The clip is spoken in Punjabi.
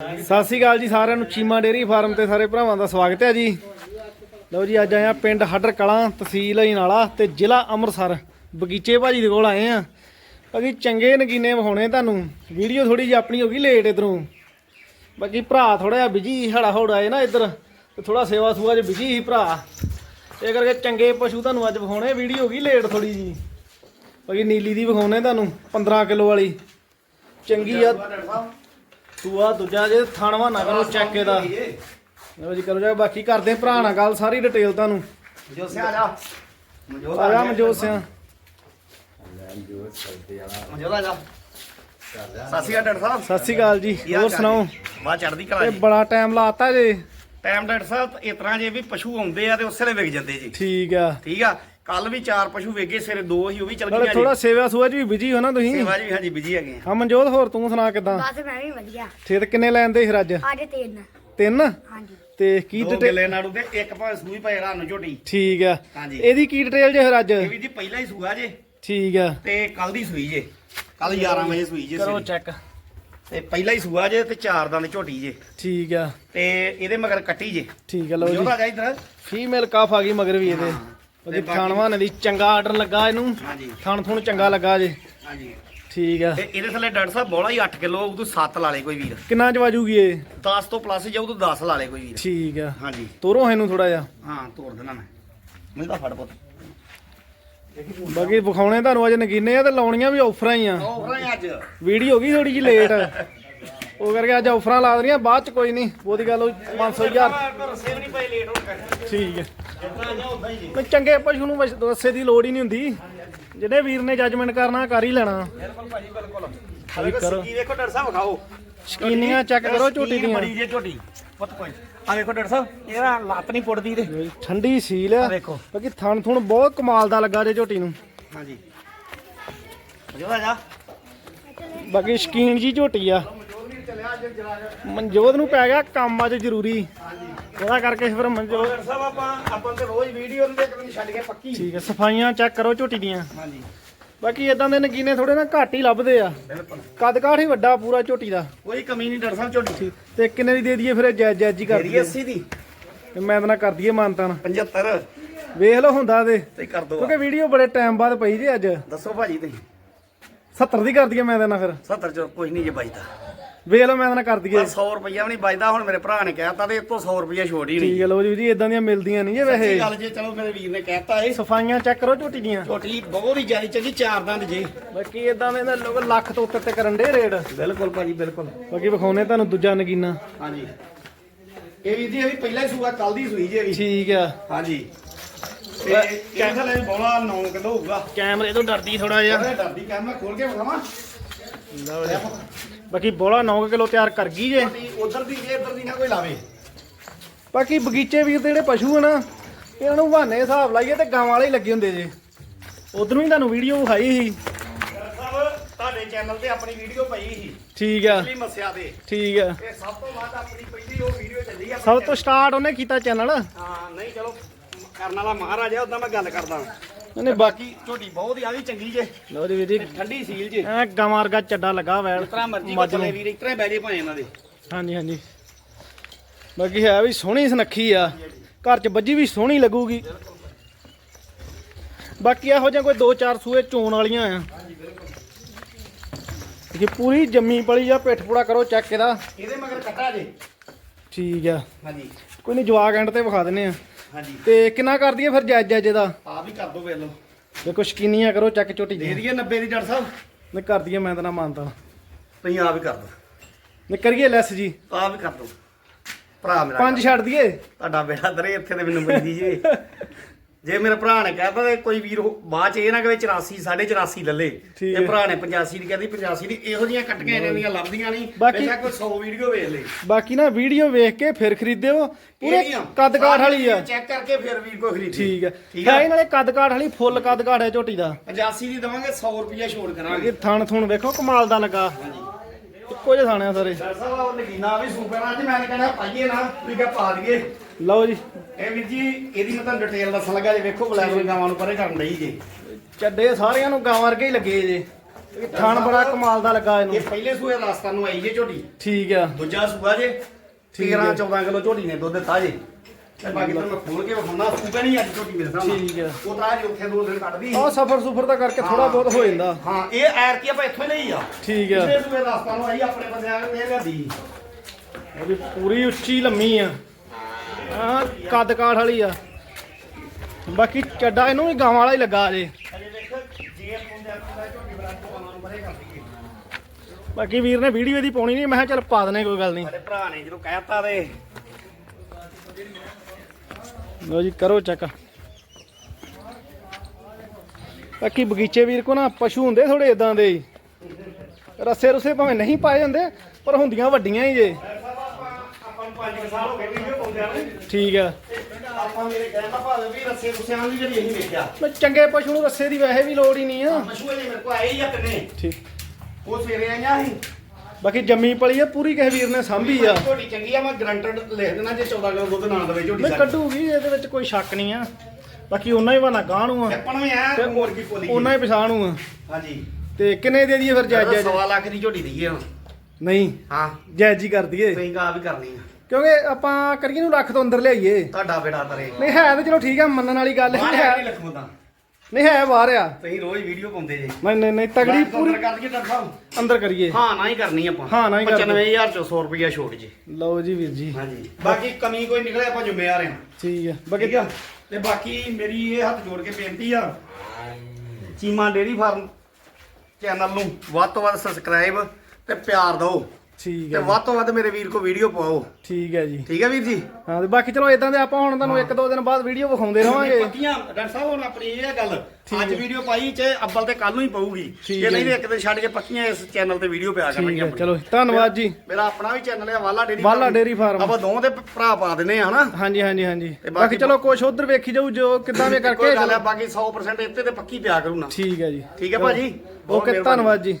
ਸਤਿ ਸ਼੍ਰੀ ਅਕਾਲ ਜੀ ਸਾਰਿਆਂ ਨੂੰ, ਚੀਮਾ ਡੇਰੀ ਫਾਰਮ ਤੇ ਸਾਰੇ ਭਰਾਵਾਂ ਦਾ ਸਵਾਗਤ ਹੈ ਜੀ। ਲਓ ਜੀ, ਅੱਜ ਆਏ ਆ ਪਿੰਡ ਹੱਡਰ ਕਲਾਂ, ਤਹਿਸੀਲ ਅਜਨਾਲਾ ਤੇ ਜ਼ਿਲ੍ਹਾ ਅੰਮ੍ਰਿਤਸਰ। ਬਗੀਚੇ ਭਾਜੀ ਦੇ ਕੋਲ ਆਏ ਆ ਬਾਕੀ ਚੰਗੇ ਨਗੀਨੇ ਵਿਖਾਉਣੇ ਤੁਹਾਨੂੰ। ਵੀਡੀਓ ਥੋੜੀ ਜਿਹੀ ਆਪਣੀ ਹੋ ਗਈ ਲੇਟ ਇਧਰੋਂ। ਬਾਕੀ ਭਰਾ ਥੋੜਾ ਜਿਹਾ ਬਿਜ਼ੀ ਹੜਾ ਹੌੜਾ ਆਏ ਨਾ ਇੱਧਰ। ਤੇ ਥੋੜਾ ਸੇਵਾ ਸੂਆ 'ਚ ਬਿਜ਼ੀ ਸੀ ਭਰਾ। ਇਹ ਕਰਕੇ ਚੰਗੇ ਪਸ਼ੂ ਤੁਹਾਨੂੰ ਅੱਜ ਵਿਖਾਉਣੇ, ਵੀਡੀਓ ਹੋ ਗਈ ਲੇਟ ਥੋੜੀ ਜੀ ਬਾਕੀ ਨੀਲੀ ਦੀ ਵਿਖਾਉਣੇ ਤੁਹਾਨੂੰ 15 ਕਿਲੋ ਵਾਲੀ। ਚੰਗੀ ਆ। ਸੂਆ ਦੂਜਾ ਜੇ ਥਾਣਵਾ ਨਾ ਕਰੋ ਚੈੱਕ ਇਹਦਾ। ਲਓ ਜੀ ਕਰੋ ਜਾ ਬਾਕੀ ਕਰਦੇ ਭਰਾ ਨਾਲ ਗੱਲ ਸਾਰੀ ਡਿਟੇਲ ਤੁਹਾਨੂੰ। ਜੋ। ਸੇ ਆ ਜਾ ਮਨਜੋਤ ਆ ਜਾ। ਮਨਜੋਤ ਸਿੰਘ ਮਨਜੋਤ ਆ ਜਾ। ਸਤਿ ਸ਼੍ਰੀ ਅਕਾਲ ਡਾਕਟਰ ਸਾਹਿਬ। ਸਤਿ ਸ਼੍ਰੀ ਅਕਾਲ ਜੀ। ਕੀ ਹਾਲ ਹੋਰ ਸੁਣਾਓ? ਬਾਅਦ ਚੜ੍ਹਦੀ ਕਲਾ ਤੇ ਜੀ। ਬੜਾ ਟਾਈਮ ਲਾਤਾ ਜੇ। ਟਾਈਮ ਡਾਕਟਰ ਸਾਹਿਬ ਇਸ ਤਰ੍ਹਾਂ ਜੇ ਵੀ ਪਸ਼ੂ ਆਉਂਦੇ ਆ ਤੇ ਉਸੇ ਵੇਲੇ ਵਿਕ ਜਾਂਦੇ ਜੀ। ਠੀਕ ਆ। ਠੀਕ ਆ? ਕੱਲ ਵੀ ਚਾਰ ਪਸ਼ੂ ਵੇਗੇ ਸਵੇਰੇ ਦੋ ਹੀ ਉਹ ਵੀ ਚਲ ਨਾਲੇ ਗਈਆਂ ਥੋੜਾ ਸੇਵਾ ਸੂਆ ਚ ਵੀ ਬਿਜ਼ੀ ਹੋ ਨਾ ਤੁਸੀਂ। ਸੇਵਾ ਜੀ ਹਾਂਜੀ ਬਿਜ਼ੀ ਹੈਗੇ ਆ। ਹਾਂ ਮਨਜੋਤ ਹੋਰ ਤੂੰ ਸੁਣਾ ਕਿਦਾਂ? ਬਸ ਮੈਂ ਵੀ ਵਧੀਆ। ਖੇਤ ਕਿੰਨੇ ਲੈਂਦੇ ਫਿਰ ਅੱਜ? ਅੱਜ ਤਿੰਨ। ਤਿੰਨ? ਹਾਂਜੀ। ਤੇ ਕੀ ਦੋ ਡਿਟੇਲ ਕਿੱਲੇ ਨਾੜੂ ਤੇ ਇੱਕ ਭਾਵੇਂ ਸੂਈ ਪਏ ਰਾਂ ਨੂੰ ਝੋਟੀ। ਠੀਕ ਆ। ਹਾਂਜੀ। ਇਹਦੀ ਕੀ ਡਿਟੇਲ ਜੇ ਫਿਰ ਅੱਜ? ਇਹ ਵੀ ਜੀ ਪਹਿਲਾਂ ਹੀ ਸੂਆ ਜੇ। ਠੀਕ ਆ। ਤੇ ਕੱਲ ਦੀ ਸੂਈ ਜੇ। ਕੱਲ 11 ਵਜੇ ਸੂਈ ਜੇ ਕਰੋ ਸਵੇਰੇ। ਚੈੱਕ ਤੇ ਪਹਿਲਾਂ ਹੀ ਸੂਆ ਜੇ ਤੇ ਚਾਰ ਦੰਦ ਝੋਟੀ ਜੇ। ਠੀਕ ਆ। ਤੇ ਇਹਦੇ ਮਗਰ ਕੱਟੀ ਜੇ। ਠੀਕ ਆ ਲਓ ਜੀ। ਮਨਜੋਤ ਆ ਜਾ ਇੱਧਰ। ਫੀਮੇਲ ਕਾਫ ਆ ਗਈ ਮਗਰ ਵੀ ਇਹਦੇ। ਹਾਂ। ਉਹਦੀ ਖਾਣਵਾਨ ਦੀ ਚੰਗਾ ਆਰਡਰ ਲੱਗਾ ਇਹਨੂੰ। ਹਾਂਜੀ। ਖਾਣ ਥੂਣ ਚੰਗਾ ਲੱਗਾ ਜੇ। ਹਾਂਜੀ। ਠੀਕ ਆ। ਤੇ ਇਹਦੇ ਥੱਲੇ ਡਾਕਟਰ ਸਾਹਿਬ ਬੋਲਾ ਹੀ 8 ਕਿਲੋ ਉਦੋਂ 7 ਲਾ ਲੇ ਕੋਈ ਵੀਰ। ਕਿੰਨਾ ਚ ਵਾਜੂਗੀ ਇਹ? 10 ਤੋਂ ਪਲੱਸ ਜਾਊ ਤਾਂ 10 ਲਾ ਲੇ ਕੋਈ ਵੀਰ। ਠੀਕ ਆ। ਹਾਂਜੀ। ਤੋਰੋ ਇਹਨੂੰ ਥੋੜਾ ਜਿਹਾ। ਹਾਂ ਤੋੜ ਦੇਣਾ ਮੈਂ। ਮੈਨੂੰ ਤਾਂ ਫੜ ਪੁੱਤ। ਬਾਕੀ ਵਿਖਾਉਣੇ ਤੁਹਾਨੂੰ ਅੱਜ ਨਗੀਨੇ ਆ ਤੇ ਲਾਉਣੀਆਂ ਵੀ ਆਫਰਾਂ ਹੀ ਆ। ਆਫਰਾਂ ਹੀ ਅੱਜ। ਵੀਡੀਓ ਗਈ ਥੋੜੀ ਜਿਹੀ ਲੇਟ ਉਹ ਕਰਕੇ ਅੱਜ ਆਫਰਾਂ ਲਾ ਦਰੀਆਂ ਬਾਅਦ ਚ ਕੋਈ ਨਹੀਂ। ਉਹਦੀ ਗੱਲ ਉਹ 500 ਹਜ਼ਾਰ। ਸੇਵ ਨਹੀਂ ਪਏ ਲੇਟ ਹੋ ਗਏ। ਠੀਕ ਹੈ ਜਾ ਉਦਾਂ ਜੀ ਤੇ ਚੰਗੇ ਪਸ਼ੂ ਨੂੰ ਵਸ- ਦੀ ਲੋੜ ਹੀ ਨਹੀਂ ਹੁੰਦੀ। ਜਿਹੜੇ ਵੀਰ ਨੇ ਜੱਜਮੈਂਟ ਕਰਨਾ ਕਰ ਹੀ ਲੈਣਾ। ਬਿਲਕੁਲ ਭਾਜੀ ਬਿਲਕੁਲ। ਭਾਜੀ ਕਰੋ। ਕੀ ਵੇਖੋ ਡਾਕਟਰ ਸਾਹਿਬ ਵਿਖਾਓ। ਸ਼ਕੀਨੀਆਂ ਚੈੱਕ ਕਰੋ ਝੋਟੀ ਸਕੀਨ ਦੀਆਂ। ਬੜੀ ਜੇ ਝੋਟੀ। ਪੁੱਤ ਕੋਈ। ਆ ਵੇਖੋ ਡਾਕਟਰ ਸਾਹਿਬ ਇਹਦਾ ਲੱਤ ਨਹੀਂ ਪੁੱਟਦੀ ਤੇ ਠੰਡੀ ਸੀਲ ਆ। ਵੇਖੋ। ਬਾਕੀ ਥਣ ਥੁਣ ਬਹੁਤ ਕਮਾਲ ਦਾ ਲੱਗਾ ਜੇ ਝੋਟੀ ਨੂੰ। ਹਾਂਜੀ। ਜੋਦਾ ਜਾ। ਬਾਕੀ ਸ਼ਕੀਨ ਜੀ ਝੋਟੀ ਆ। ਮਨਜੋਤ ਨੂੰ ਪੈ ਗਿਆ ਕੰਮ ਅੱਜ ਜ਼ਰੂਰੀ। ਉਹਦਾ ਕਰਕੇ ਫਿਰ ਮਨਜੋਤ ਸਾਹਿਬ ਆਪਾਂ ਆਪਾਂ ਤੇ ਰੋਜ਼ ਵੀਡੀਓ ਨੂੰ ਇੱਕ ਦਿਨ ਛੱਡ ਕੇ ਪੱਕੀ। ਠੀਕ ਹੈ ਸਫਾਈਆਂ ਚੈੱਕ ਕਰੋ ਝੋਟੀ ਦੀਆਂ। ਹਾਂਜੀ। ਬਾਕੀ ਇਦਾਂ ਦੇ ਨਗੀਨੇ ਥੋੜੇ ਨਾ ਘੱਟ ਹੀ ਲੱਭਦੇ ਆ। ਬਿਲਕੁਲ। ਕੱਦ ਕਾਠ ਹੀ ਵੱਡਾ ਪੂਰਾ ਝੋਟੀ ਦਾ। ਕੋਈ ਕਮੀ ਨਹੀਂ ਸਾਹਿਬ ਝੋਟੀ। ਤੇ ਕਿੰਨੇ ਦੀ ਦੇ ਦਈਏ ਫਿਰ ਜੈ ਜੈਜ ਹੀ ਕਰ ਦਈਏ 80 ਦੀ। ਤੇ ਮੈਂ ਤਾਂ ਨਾ ਕਰ ਦਈਏ ਮਾਨਤਾਨ। 75 ਵੇਖ ਲਓ ਹੁੰਦਾ ਤੇ। ਤੇ ਕਰ ਦੋ। ਕਿਉਂਕਿ ਵੀਡੀਓ ਬੜੇ ਟਾਈਮ ਬਾਅਦ ਪਈ ਜੀ ਅੱਜ। ਦੱਸੋ ਭਾਜੀ ਤੁਸੀਂ। 70 ਦੀ ਕਰ ਦਈਏ ਮੈਂ ਤਾਂ ਨਾ ਫਿਰ। 70 ਚ ਕੁਝ ਨਹੀਂ ਜੇ ਬਚਦਾ। ਵੇਖ ਲਓ ਮੈਂ ਤਾਂ ਨਾ ਕਰ ਦਈਏ। ਪਰ 100 ਰੁਪਈਆ ਵੀ ਨਹੀਂ ਬਚਦਾ ਹੁਣ ਮੇਰੇ ਭਰਾ ਨੇ ਕਹਿਤਾ ਤੇ ਇਤੋਂ 100 ਰੁਪਈਆ ਛੋੜ ਹੀ ਨਹੀਂ। ਠੀਕ ਹੈ ਲੋ ਜੀ ਜੀ ਇਦਾਂ ਦੀਆਂ ਮਿਲਦੀਆਂ ਨਹੀਂ ਜੇ ਸੱਚੀ ਵੈਸੇ। ਗੱਲ ਜੇ ਚਲੋ ਮੇਰੇ ਵੀਰ ਨੇ ਕਹਿਤਾ ਇਹ। ਸਫਾਈਆਂ ਚੈੱਕ ਕਰੋ ਝੋਟੀ ਦੀਆਂ। ਝੋਟੀ ਬਹੁਤ ਹੀ ਜ਼ਿਆਦਾ ਚੰਗੀ ਚਾਰ ਦੰਦ ਜੇ। ਬਾਕੀ ਇਦਾਂ ਦੇ ਨਾ ਲੋਕ ਲੱਖ ਤੋਂ ਉੱਤੇ ਤੇ ਕਰਨ ਦੇ ਰੇਟ। ਬਿਲਕੁਲ ਭਾਜੀ ਬਿਲਕੁਲ। ਬਾਕੀ ਵਿਖਾਉਨੇ ਤੁਹਾਨੂੰ ਦੂਜਾ ਨਗੀਨਾ। ਹਾਂਜੀ। ਇਹ ਵੀਰ ਜੀ ਇਹ ਵੀ ਪਹਿਲਾਂ ਹੀ ਸੂਆ ਕੱਲ ਦੀ ਸੂਈ ਜੇ ਵੀ। ਠੀਕ ਆ। ਹਾਂਜੀ। ਤੇ ਕਹਿੰਦਾ ਲੈ ਬੋਲਾ 9 ਕਿਲੋ ਹੋਊਗਾ। ਕੈਮਰੇ ਤੋਂ ਡਰਦੀ ਥੋੜਾ ਜਿਹਾ। ਡਰਦੀ ਮੈਂ ਖੋਲ ਕੇ ਵਿਖਾਵਾਂ। ਬਾਕੀ ਬੋਲਾ 9 ਕਿਲੋ ਤਿਆਰ ਕਰ ਗਈ ਜੇ। ਉਧਰ ਦੀ ਜੇ ਇੱਧਰ ਦੀ ਨਾ ਕੋਈ ਲਾਵੇ। ਬਾਕੀ ਬਗੀਚੇ ਵੀਰ ਦੇ ਜਿਹੜੇ ਪਸ਼ੂ ਹਨ ਇਹਨਾਂ ਨੂੰ ਬਹਾਨੇ ਹਿਸਾਬ ਲਾਈਏ ਤੇ ਗਾਂ ਵਾਲੇ ਹੀ ਲੱਗੇ ਹੁੰਦੇ ਜੇ। ਉਧਰੋਂ ਹੀ ਤੁਹਾਨੂੰ ਵੀਡੀਓ ਵਿਖਾਈ ਸੀ। ਤੁਹਾਡੇ ਚੈਨਲ ਤੇ ਆਪਣੀ ਵੀਡੀਓ ਪਈ ਸੀ। ਠੀਕ ਆ। ਪਹਿਲੀ ਮੱਸਿਆ ਤੇ। ਠੀਕ ਆ। ਤੇ ਸਭ ਤੋਂ ਬਾਅਦ ਆਪਣੀ ਪਹਿਲੀ ਉਹ ਵੀਡੀਓ ਚੱਲੀ ਆ। ਸਭ ਤੋਂ ਸਟਾਰਟ ਉਹਨੇ ਕੀਤਾ ਚੈਨਲ। ਹਾਂ ਨਹੀਂ ਚਲੋ ਕਰਨ ਵਾਲਾ ਮਹਾਰਾਜ ਹੈ ਉਦਾਂ ਮੈਂ ਗੱਲ ਕਰਦਾ ਉਹਨੇ ਬਾਕੀ ਝੋਟੀ ਬਹੁਤ ਹੀ ਆ ਵੀ ਚੰਗੀ ਜੇ। ਲਓ ਜੀ ਵੀਰ ਜੀ। ਠੰਡੀ ਸੀਲ ਜੇ। ਐ ਗਾਂ ਵਰਗਾ ਚੱਡਾ ਲੱਗਾ ਵੈਲ ਜਿਸ ਤਰ੍ਹਾਂ ਮਰਜ਼ੀ ਮੱਝ ਕੋਲੇ ਨੂੰ। ਵੀਰ ਇਸ ਤਰ੍ਹਾਂ ਹੀ ਭਾਵੇਂ ਇਹਨਾਂ ਦੇ। ਹਾਂਜੀ ਹਾਂਜੀ। ਬਾਕੀ ਹੈ ਵੀ ਸੋਹਣੀ ਸੁਨੱਖੀ ਆ। ਘਰ ਚ ਬੱਜੀ ਵੀ ਸੋਹਣੀ ਲੱਗੂਗੀ। ਬਾਕੀ ਇਹੋ ਜਿਹਾ ਕੋਈ 2-4 ਸੂਏ ਚੋਣ ਵਾਲੀਆਂ ਆ। ਇਹ ਪੂਰੀ ਜੰਮੀ ਪਲੀ ਆ ਪਿੱਠ ਪੂੜਾ ਕਰੋ ਚੈੱਕ ਇਹਦਾ। ਇਹਦੇ ਮਗਰ ਕੱਟਾ ਜੇ। ਠੀਕ ਆ। ਹਾਂਜੀ। ਕੋਈ ਨਹੀਂ ਜਵਾਕ ਐਂਡ ਤੇ ਵਿਖਾ ਦਿੰਨੇ ਆ। ਹਾਂਜੀ। ਤੇ ਕਿੰਨਾ ਕਰ ਦਈਏ ਫਿਰ ਜੱਜ ਜੱਜ ਦਾ? ਆਪ ਹੀ ਕਰ ਦੋ ਵੇਖ ਲਓ ਦੇਖੋ ਸ਼ਕੀਨੀਆਂ ਕਰੋ ਚੱਕ ਝੋਟੀ ਦੇ ਦਈਏ 90 ਦੀ ਡਾਕਟਰ ਸਾਹਿਬ? ਨੇ ਕਰ ਦਈਏ ਮੈਂ ਤਾਂ ਨਾ ਮੰਨਦਾ। ਤੁਸੀਂ ਆਪ ਹੀ ਕਰ ਦੋ। ਨੇ ਕਰੀਏ ਲੈਸ ਜੀ। ਆਪ ਹੀ ਕਰ ਦੋ। ਭਰਾ ਮੇਰਾ ਪੰਜ ਛੱਡ ਦਈਏ। ਤੁਹਾਡਾ ਬੇੜਾ ਦਰੇ ਇੱਥੇ ਤੇ ਮੈਨੂੰ ਪੈਂਦੀ ਜੇ। ਜੇ ਮੇਰੇ ਭਰਾ ਨੇ ਕਹਿਤਾ ਤੇ ਕੋਈ ਵੀਰ ਉਹ ਬਾਅਦ ਚ ਇਹ ਨਾ ਕਵੇ 84 84 ਲੱਲੇ ਠੀਕ ਤੇ ਹੈ। ਭਰਾ ਨੇ 85 ਦੀ ਕਹਿੰਦੀ 85 ਦੀ ਇਹੋ ਜੀਆਂ ਕੱਟੀਆਂ ਇਹਨਾਂ ਦੀਆਂ ਲੱਭਦੀਆਂ ਨਹੀਂ। ਬਾਕੀ- ਬੇਸ਼ੱਕ ਕੋਈ 100 ਵੀਡੀਓ ਵੇਖ ਲੇ। ਬਾਕੀ ਨਾ ਵੀਡੀਓ ਵੇਖ ਕੇ ਫਿਰ ਖਰੀਦਿਓ। ਪੂਰੇ ਕੱਦ ਕਾਠ ਵਾਲੀ ਆ। ਚੈੱਕ ਕਰਕੇ ਫਿਰ ਵੀਰ ਕੋ ਖਰੀਦੀ। ਠੀਕ ਹੈ। ਠੀਕ ਹੈ ਇਹ ਨਾਲੇ ਕੱਦ ਕਾਠ ਵਾਲੀ ਫੁੱਲ ਕੱਦ ਕਾਠ ਹੈ ਝੋਟੀ ਦਾ। 85 ਦੀ ਦਵਾਂਗੇ 100 ਰੁਪਿਆ ਛੋੜ ਕਰਾਂਗੇ। ਇਹ ਥਣ ਥੁਣ ਵੇਖੋ ਕਮਾਲ ਦਾ ਲੱਗਾ। ਇੱਕੋ ਜਿਹੇ ਥਾਣੇ ਆ ਸਾਰੇ। ਡਾਕਟਰ ਸਾਹਿਬ ਉਹ ਨਗੀਨਾ ਵੀ ਸੁਪਰ ਅੱਜ ਮੈਂ ਕਹਿੰਦਾ ਪਾਈਏ ਨਾ ਤੁਸੀਂ ਕਿਹਾ ਪਾ ਦਈਏ। ਲਓ ਜੀ। ਇਹ ਵੀਰ ਜੀ ਇਹਦੀ ਮੈਂ ਤੁਹਾਨੂੰ ਡਿਟੇਲ ਦੱਸਣ ਲੱਗਾ ਜੇ ਵੇਖੋ ਬਲੈਕ ਗਾਵਾਂ ਨੂੰ ਪਰੇ ਕਰਨ ਲਈ ਜੇ। ਚੱਡੇ ਸਾਰਿਆਂ ਨੂੰ ਗਾਂ ਵਰਗੇ ਹੀ ਲੱਗੇ ਜੇ। ਥਣ ਬੜਾ ਕਮਾਲ ਦਾ ਲੱਗਾ ਇਹ ਇਹਨੂੰ ਪਹਿਲੇ ਸੂਏ ਰਾਸਤਾ ਨੂੰ ਆਈ ਜੇ ਝੋਟੀ। ਠੀਕ ਆ। ਦੂਜਾ ਸੂਆ ਜੇ ਠੀਕ 13 ਹੈ। 14 ਕਿਲੋ ਝੋਟੀ ਨੇ ਦੁੱਧ ਦਿੱਤਾ ਜੇ। ਤੇ ਬਾਕੀ ਤਾਂ ਮੈਂ ਖੋਲ ਕੇ ਵਿਖਾਉਣਾ। ਸੂਪੇ ਨਹੀਂ ਅੱਜ ਝੋਟੀ ਮੇਰੇ ਸਾਹਮਣੇ ਠੀਕ ਹੈ। ਉਹ ਤਾਂ ਅੱਜ ਉੱਥੇ ਦੋ ਦਿਨ ਕੱਢਦੀ। ਆ ਸਫਰ ਸੁਫਰ ਦਾ ਕਰਕੇ ਥੋੜਾ ਬਹੁਤ ਹੋ ਜਾਂਦਾ। ਹਾਂ ਇਹ ਐਰ ਕੀ ਆਪਾਂ ਇੱਥੋਂ ਹੀ ਲਈ ਆ। ਠੀਕ ਆ ਪਿਛਲੇ ਸੂਏ ਰਾਸਤਾ ਨੂੰ ਆਈ ਆਪਣੇ ਬੰਦਿਆਂ ਨੇ ਇਹ ਲਿਆਦੀ। ਉਹਦੀ ਪੂਰੀ ਉੱਚੀ ਲੰਮੀ ਆ। ਆ ਕੱਦ ਕਾਠ ਵਾਲੀ ਆ। ਬਾਕੀ ਚੱਡਾ ਇਹਨੂੰ ਵੀ ਗਾਵਾਂ ਵਾਲਾ ਹੀ ਲੱਗਾ ਜੇ ਅਜੇ ਦੇਖੋ ਨੂੰ ਬਾਕੀ ਵੀਰ ਨੇ ਵੀਡੀਓ ਇਹਦੀ ਪਾਉਣੀ ਨਹੀਂ ਮੈਂ ਕਿਹਾ ਚੱਲ ਪਾ ਦਨੇ ਕੋਈ ਗੱਲ ਨਹੀਂ। ਸਾਡੇ ਭਰਾ ਨੇ ਜਦੋਂ ਕਹਿਤਾ ਤੇ ਲੋ ਜੀ ਕਰੋ ਚੈੱਕ ਬਾਕੀ ਬਗੀਚੇ ਵੀਰ ਕੋ ਨਾ ਪਸ਼ੂ ਹੁੰਦੇ ਥੋੜੇ ਇਦਾਂ ਦੇ। ਰੱਸੇ ਰੁੱਸੇ ਭਾਵੇਂ ਨਹੀਂ ਪਾਏ ਜਾਂਦੇ ਪਰ ਹੁੰਦੀਆਂ ਵੱਡੀਆਂ ਹੀ ਜੇ। ਆਪਾਂ ਨੂੰ 5 ਸਾਲ ਹੋ ਗਏ ਵੀਡੀਓ ਪਾਉਂਦਿਆਂ ਨੂੰ ਠੀਕ ਆ। ਆਪਾਂ ਮੇਰੇ ਕਹਿਣ ਦਾ ਭਾਵੇਂ ਵੀ ਰੱਸੇ ਰੁੱਸਿਆਂ ਦੀ ਜਿਹੜੀ ਅਸੀਂ ਵੇਖਿਆ ਮੈਂ ਚੰਗੇ ਪਸ਼ੂ ਨੂੰ ਰੱਸੇ ਦੀ ਵੈਸੇ ਵੀ ਲੋੜ ਹੀ ਨਹੀਂ ਆ। ਪਸ਼ੂ ਜੇ ਮੇਰੇ ਕੋ ਆਏ ਹੀ ਆ ਕਿੰਨੇ ਠੀਕ। ਉਹ ਸਵੇਰੇ ਆਈਆਂ ਸੀ। ਬਾਕੀ ਜੰਮੀ ਪਲੀ ਆ ਪੂਰੀ ਕਿਸੇ ਵੀਰ ਨੇ ਸਾਂਭੀ ਆ। ਝੋਟੀ ਚੰਗੀ ਆ ਮੈਂ ਗਰੰਟਡ ਲਿਖ ਦੇਣਾ ਜੇ 14 ਕਿਲੋ ਦੁੱਧ ਨਾ ਦੇਵੇ ਝੋਟੀ ਮੈਂ ਸਾਡੀ। ਕੱਢੂਗੀ ਇਹਦੇ ਵਿੱਚ ਕੋਈ ਸ਼ੱਕ ਨਹੀਂ ਆ। ਬਾਕੀ ਉਹਨਾਂ ਹੀ ਬਣਾ ਗਾਂ ਨੂੰ ਆ। ਟਿੱਪਣ ਵੀ ਆ ਤੇ ਹੋਰ ਕੀ ਪੋਲੀ ਉਹਨਾਂ ਹੀ ਪਛਾਣੂ ਆ। ਹਾਂਜੀ। ਤੇ ਕਿੰਨੇ ਦੇ ਦਈਏ ਫਿਰ ਜਾਇਜ਼ ਜਾਇਜ਼ ਸਵਾ ਲੱਖ ਦੀ ਝੋਟੀ ਦਈਏ ਹੁਣ। ਨਹੀਂ। ਹਾਂ। ਜਾਇਜ਼ ਹੀ ਕਰ ਦਈਏ। ਤੁਸੀਂ ਕਾ ਵੀ ਕਰਨੀ ਆ। ਕਿਉਂਕਿ ਆਪਾਂ ਕਰੀਏ ਨੂੰ ਲੱਖ ਤੋਂ ਅੰਦਰ ਲਿਆਈਏ। ਤੁਹਾਡਾ ਬੇੜਾ ਤਰੇ। ਨਹੀਂ ਹੈ ਤਾਂ ਚਲੋ ਠੀਕ ਆ ਮੰਨਣ ਵਾਲੀ ਗੱਲ ਹੈ। ਨਹੀਂ ਹੈ। ਲਿਖੋ ਤਾਂ ਨਹੀਂ ਹੈ ਬਾਹਰ ਆ। ਤੁਸੀਂ ਰੋਜ਼ ਵੀਡੀਓ ਪਾਉਂਦੇ ਜੇ। ਨਹੀਂ ਨਹੀਂ ਨਹੀਂ ਤਗੜੀ ਪੂਰੀ ਕਰ ਦਈਏ ਡਾਕਟਰ ਸਾਹਿਬ ਅੰਦਰ ਕਰੀਏ। ਹਾਂ ਨਾ ਹੀ ਕਰਨੀ ਆਪਾਂ। ਹਾਂ, ਨਾ ਹੀ ਕਰਨੀ। 95000 ਚੋਂ 100 ਰੁਪਇਆ ਛੋਟ ਜੇ। ਲਓ ਜੀ ਵੀਰ ਜੀ। ਹਾਂਜੀ। ਬਾਕੀ ਕਮੀ ਕੋਈ ਨਿਕਲੇ ਆਪਾਂ ਜ਼ਿੰਮੇਵਾਰ ਹਾਂ। ਠੀਕ ਆ। ਬਾਕੀ ਤੇ ਬਾਕੀ ਮੇਰੀ ਇਹ ਹੱਥ ਜੋੜ ਕੇ ਬੇਨਤੀ ਆ ਚੀਮਾ ਡੇਰੀ ਫਾਰਮ ਚੈਨਲ ਨੂੰ ਵੱਧ ਤੋਂ ਵੱਧ ਸਬਸਕ੍ਰਾਈਬ ਤੇ ਪਿਆਰ ਦਿਓ। ਠੀਕ ਤੇ ਆ ਵੱਧ ਤੋਂ ਵੱਧ ਮੇਰੇ ਵੀਰ ਕੋ ਵੀਡੀਓ ਪਾਓ। ਠੀਕ ਹੈ ਜੀ। ਠੀਕ ਹੈ ਵੀਰ ਜੀ? ਹਾਂ ਤੇ ਬਾਕੀ ਚਲੋ ਇਦਾਂ ਦੇ ਆਪਾਂ ਹੁਣ ਤੁਹਾਨੂੰ ਇੱਕ ਦੋ ਦਿਨ ਬਾਅਦ ਵੀਡੀਓ ਵਿਖਾਉਂਦੇ ਰਹਾਂਗੇ ਪੱਕੀਆਂ ਡਾਕਟਰ ਸਾਹਿਬ ਹੁਣ ਆਪਣੀ ਇਹ ਗੱਲ। ਅੱਜ ਵੀਡੀਓ ਪਾਈ ਚਾਹੇ ਅੱਬਲ ਤੇ ਕੱਲ ਨੂੰ ਹੀ ਪਾਊਗੀ। ਜੇ ਹੈ ਨਹੀਂ। ਤੇ ਇੱਕ ਦਿਨ ਛੱਡ ਕੇ ਪੱਕੀਆਂ ਇਸ ਚੈਨਲ ਤੇ ਵੀਡੀਓ ਪਿਆ ਕਰਨਗੀਆਂ ਹੈ ਚਲੋ ਧੰਨਵਾਦ ਜੀ। ਮੇਰਾ ਆਪਣਾ ਵੀ ਚੈਨਲ ਹੈ ਵਾਲਾ ਡੇਰੀ ਵਾਲਾ ਡੇਅਰੀ ਫਾਰਮ ਆਪਾਂ ਦੋਵਾਂ ਦੇ ਭਰਾ ਪਾ ਦਿੰਨੇ ਆ ਹਨਾ? ਹਾਂਜੀ ਹਾਂਜੀ ਹਾਂਜੀ। ਤੇ ਬਾਕੀ ਚਲੋ ਕੁਛ ਉਧਰ ਵੇਖੀ ਜਾਊ ਜੋ ਕਿੱਦਾਂ ਵੀ ਕੋਈ ਕਰਕੇ ਗੱਲ ਹੈ ਬਾਕੀ 100% ਇੱਥੇ ਤੇ ਪੱਕੀ ਪਿਆ ਕਰੂ ਨਾ ਠੀਕ ਹੈ ਜੀ। ਠੀਕ ਹੈ ਭਾਜੀ? ਓਕੇ। ਧੰਨਵਾਦ ਜੀ।